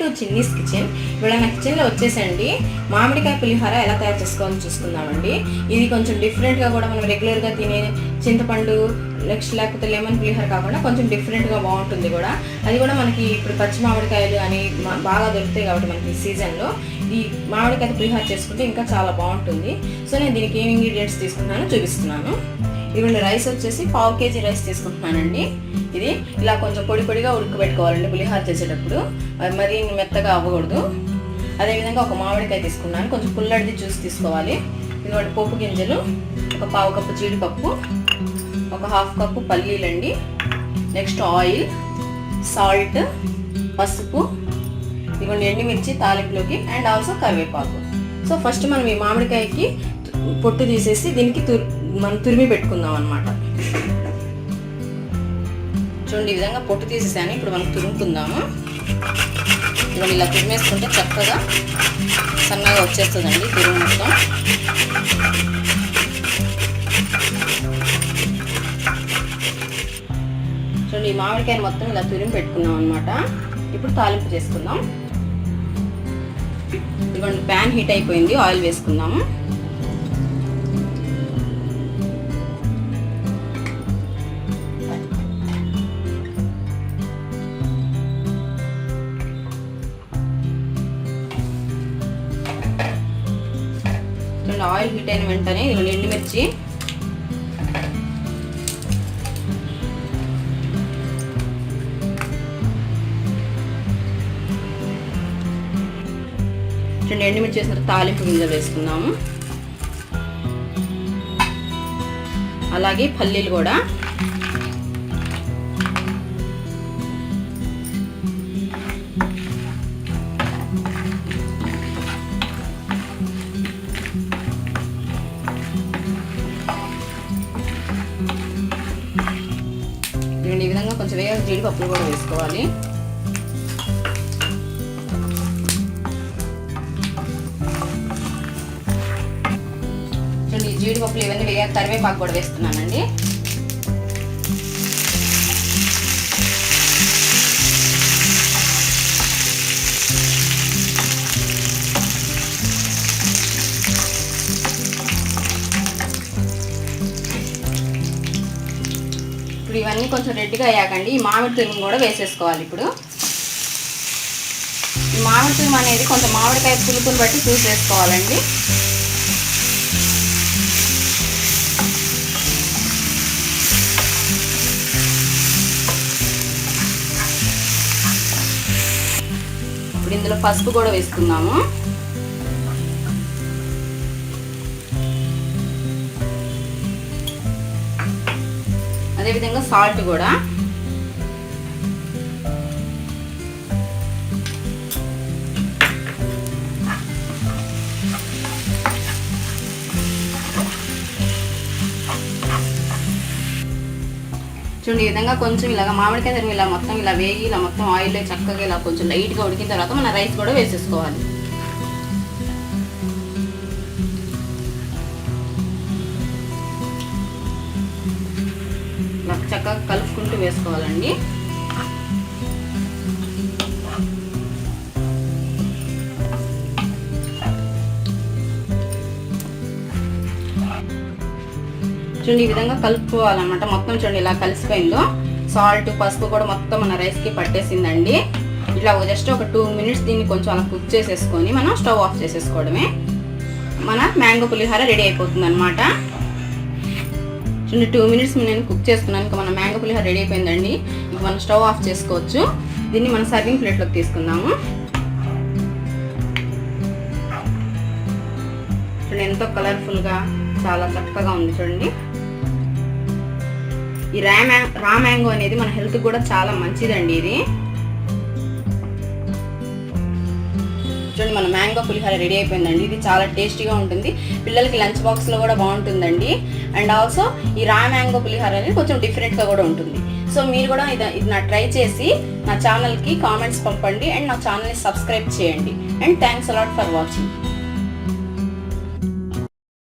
To Chinni's kitchen ఇప్పుడు నా కిచెన్లో వచ్చేసండి. మామిడికాయ పులిహోర ఎలా తయారు చేసుకోవాలో చూసుకుందామండి. ఇది కొంచెం డిఫరెంట్గా కూడా మనం రెగ్యులర్గా తినే చింతపండు నెక్స్ట్ లేకపోతే లెమన్ పులిహోర కాకుండా కొంచెం డిఫరెంట్గా బాగుంటుంది కూడా. అది కూడా మనకి ఇప్పుడు పచ్చి మామిడికాయలు అని బాగా దొరుకుతాయి కాబట్టి మనకి ఈ సీజన్లో ఈ మామిడికాయ పులిహోర చేసుకుంటే ఇంకా చాలా బాగుంటుంది. సో నేను దీనికి ఏం ఇంగ్రీడియంట్స్ తీసుకున్నానో చూపిస్తున్నాను. ఇదిగోండి రైస్ వచ్చేసి పావు కేజీ రైస్ తీసుకుంటున్నానండి. ఇది ఇలా కొంచెం పొడి పొడిగా ఉడకబెట్టుకోవాలండి పులిహార చేసేటప్పుడు. మరి మెత్తగా అవ్వకూడదు. అదేవిధంగా ఒక మామిడికాయ తీసుకున్నాను. కొంచెం పుల్లడిది జ్యూస్ తీసుకోవాలి. ఇదిగోండి పోపు గింజలు ఒక పావు కప్పు జీడిపప్పు ఒక హాఫ్ కప్పు పల్లీలండి. నెక్స్ట్ ఆయిల్ సాల్ట్ పసుపు ఇదిగోండి ఎండుమిర్చి తాలింపులోకి అండ్ ఆల్సో కరివేపాకు. సో ఫస్ట్ మనం ఈ మామిడికాయకి పొట్టు తీసేసి దీనికి తుర్ మనం తురిమి పెట్టుకుందాం అనమాట చూడండి ఈ విధంగా పొట్టు తీసేసాను. ఇప్పుడు మనం తురుముకుందాము. ఇప్పుడు ఇలా తురిమేసుకుంటే చక్కగా సన్నగా వచ్చేస్తుందండి తురుము మొత్తం. చూడండి ఈ మామిడికాయని మొత్తం ఇలా తురిమి పెట్టుకున్నాం అనమాట ఇప్పుడు తాలింపు చేసుకుందాం. ఇవ్వండి ప్యాన్ హీట్ అయిపోయింది ఆయిల్ వేసుకుందాము. చూడండి ఆయిల్ హీట్ అయిన వెంటనే ఇదిగోండి ఎండుమిర్చి రెండు ఎండుమిర్చి వేసిన తాలింపు గింజలు వేసుకుందాము. అలాగే పల్లీలు కూడా. ఇదిగోండి ఈ విధంగా కొంచెం వేయాలి జీడిపప్పులు కూడా వేసుకోవాలి. చూడండి జీడిపప్పులు ఇవన్నీ వేయాలి. పాకు కూడా వేస్తున్నానండి. ఇప్పుడు ఇవన్నీ కొంచెం రెడ్డిగా అయ్యాకండి. ఈ మామిడి తురుము కూడా వేసేసుకోవాలి ఇప్పుడు. ఈ మామిడి తురుము అనేది కొంచెం మామిడికాయ పులుపుని బట్టి చూస్ చేసుకోవాలండి ఇప్పుడు ఇందులో పసుపు కూడా వేసుకుందాము. అదేవిధంగా సాల్ట్ కూడా. చూడండి ఈ విధంగా కొంచెం ఇలాగ మామిడికాయ తరిమి ఇలా మొత్తం ఇలా వేగి ఇలా మొత్తం ఆయిల్ చక్కగా ఇలా కొంచెం లైట్గా ఉడికిన తర్వాత మన రైస్ కూడా వేసేసుకోవాలి. కలుపుకుంటూ వేసుకోవాలండి. చూడండి ఈ విధంగా కలుపుకోవాలన్నమాట. మొత్తం చూడండి ఇలా కలిసిపోయిందో. సాల్ట్ పసుపు కూడా మొత్తం మన రైస్కి పట్టేసిందండి. ఇట్లా జస్ట్ ఒక టూ మినిట్స్ దీన్ని కొంచెం అలా కుక్ చేసేసుకొని మనం స్టవ్ ఆఫ్ చేసేసుకోవడమే. మన మ్యాంగో పులిహోర రెడీ అయిపోతుంది అనమాట చూడండి టూ మినిట్స్ నేను కుక్ చేసుకున్నాను. ఇంకా మన మ్యాంగో పులిహోర రెడీ అయిపోయిందండి. ఇంకా మనం స్టవ్ ఆఫ్ చేసుకోవచ్చు. దీన్ని మనం సర్వింగ్ ప్లేట్లోకి తీసుకుందాము. చూడండి ఎంతో కలర్ఫుల్గా చాలా చక్కగా ఉంది చూడండి. ఈ రా రా మ్యాంగో అనేది మన హెల్త్ కూడా చాలా మంచిదండి ఇది. చూడండి మన మ్యాంగో పులిహోర రెడీ అయిపోయిందండి. ఇది చాలా టేస్టీగా ఉంటుంది. పిల్లలకి లంచ్ బాక్స్లో కూడా బాగుంటుందండి. అండ్ ఆల్సో ఈ రా మ్యాంగో పులిహోర అనేది కొంచెం డిఫరెంట్గా కూడా ఉంటుంది. సో మీరు కూడా ఇది ఇది నా ట్రై చేసి నా ఛానల్కి కామెంట్స్ పంపండి. అండ్ నా ఛానల్ని సబ్స్క్రైబ్ చేయండి. And thanks a lot for watching